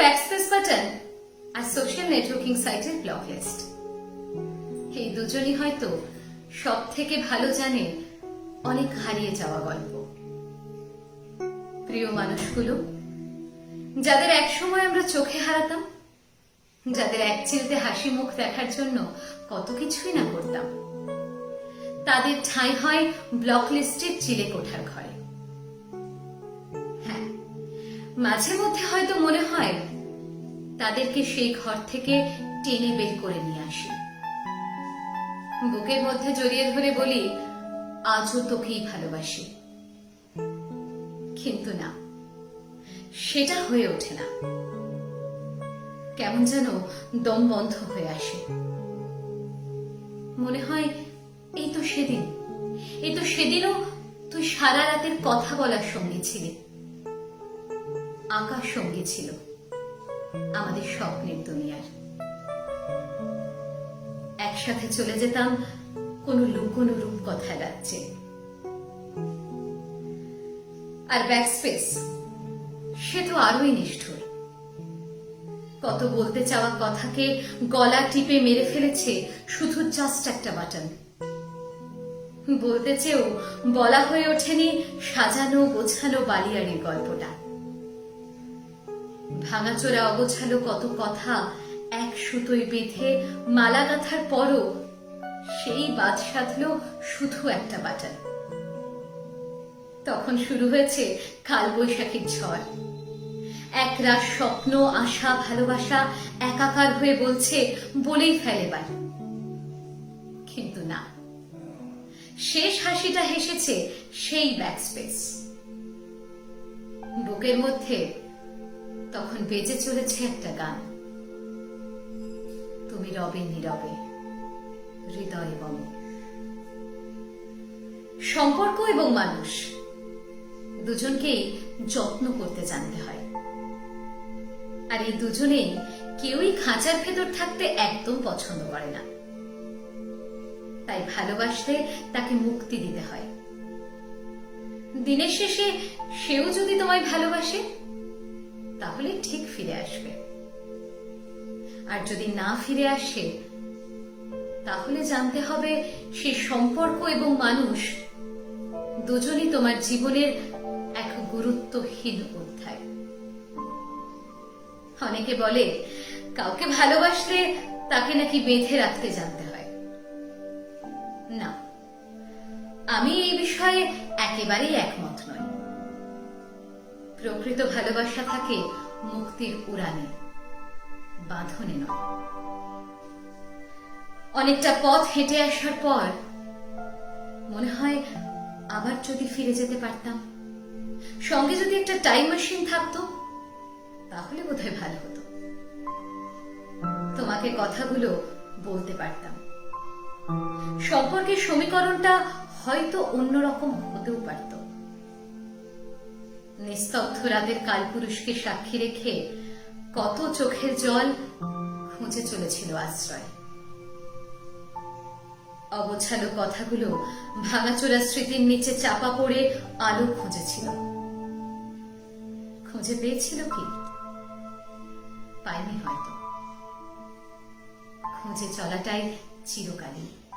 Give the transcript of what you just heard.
Backspace button আর social networking সাইটের block list এই দুজনই হয়তো সব থেকে ভালো জানে অনেক হারিয়ে যাওয়া গল্প। প্রিয় মানুষগুলো, যাদের একসময় আমরা চোখে হারাতাম, যাদের এক চিলতে হাসি মুখ দেখার জন্য কত কিছুই না করতাম, তাদের ঠাঁই হয় ব্লক লিস্টের চিলে কোঠার ঘরে। মাঝে মধ্যে হয়তো মনে হয় তাদেরকে সেই ঘর থেকে টেনে বের করে নিয়ে আসি। বুকের মধ্যে জড়িয়ে ধরে বলি, আজও তোকেই ভালোবাসি। কিন্তু না, সেটা হয়ে ওঠে না। কেমন যেন দম বন্ধ হয়ে আসে। মনে হয়, এই তো সেদিন, এই তো সেদিনও তুই সারা রাতের কথা বলার সঙ্গী ছিলি। আকাশ সঙ্গী ছিল। আমাদের স্বপ্নের দুনিয়ার একসাথে চলে যেতাম, কোনো লুকোনো রূপ কথায় রাজ্যে আর ব্যাকস্পেস সে তো আরোই নিষ্ঠুর। কত বলতে চাওয়া কথাকে গলা টিপে মেরে ফেলেছে শুধু জাস্ট একটা বাটন বলতে চেয়েও বলা হয়ে ওঠেনি সাজানো গোছানো বালিয়াড়ির গল্পটা। ভাঙাচোরা অগোছালো কত কথা এক সুতোয় বেঁধে মালা গাঁথার পরও সেই বাদ সাধল শুধু একটা বাটন তখন শুরু হয়েছে কালবৈশাখীর ঝড়। এক রাত স্বপ্ন, আশা, ভালোবাসা একাকার হয়ে বলছে, বলেই ফেলে বার কিন্তু না। শেষ হাসিটা হেসেছে সেই ব্যাকস্পেস বুকের মধ্যে তখন বেজে চলেছে একটা গান। তুমি রবে নীরবে, হৃদয় এবং সম্পর্ক এবং মানুষ দুজনকেই যত্ন করতে জানতে হয়। আর এই দুজনেই কেউই খাঁচার ভেতর থাকতে একদম পছন্দ করে না। তাই ভালোবাসলে তাকে মুক্তি দিতে হয়। দিনের শেষে সেও যদি তোমায় ভালোবাসে তাহলে ঠিক ফিরে আসবে। আর যদি না ফিরে আসে, তাহলে জানতে হবে সে সম্পর্ক এবং মানুষ দুজনই তোমার জীবনের এক গুরুত্বহীন অধ্যায়। অনেকে বলে, কাউকে ভালোবাসলে তাকে নাকি বেঁধে রাখতে জানতে হয়। না, আমি এই বিষয়ে একেবারেই একমত। প্রকৃত ভালোবাসা থাকে মুক্তির উড়ানে। বাঁধনে নয়। অনেকটা পথ হেঁটে আসার পর মনে হয় আবার যদি ফিরে যেতে পারতাম। সঙ্গে যদি একটা টাইম মেশিন থাকতো, তাহলে বোধহয় ভালো হতো। তোমাকে কথাগুলো বলতে পারতাম। সম্পর্কের সমীকরণটা হয়তো অন্যরকম হতেও পারত। নিস্তব্ধ রাতের কালপুরুষকে সাক্ষী রেখে কত চোখের জল খুঁজে চলেছিল আশ্রয়। অগোছালো কথাগুলো ভাঙাচোরা স্মৃতির নিচে চাপা পড়ে আলো খুঁজেছিল। খুঁজে পেয়েছিল কি? পায়নি হয়তো। খুঁজে চলাটাই চিরকালীন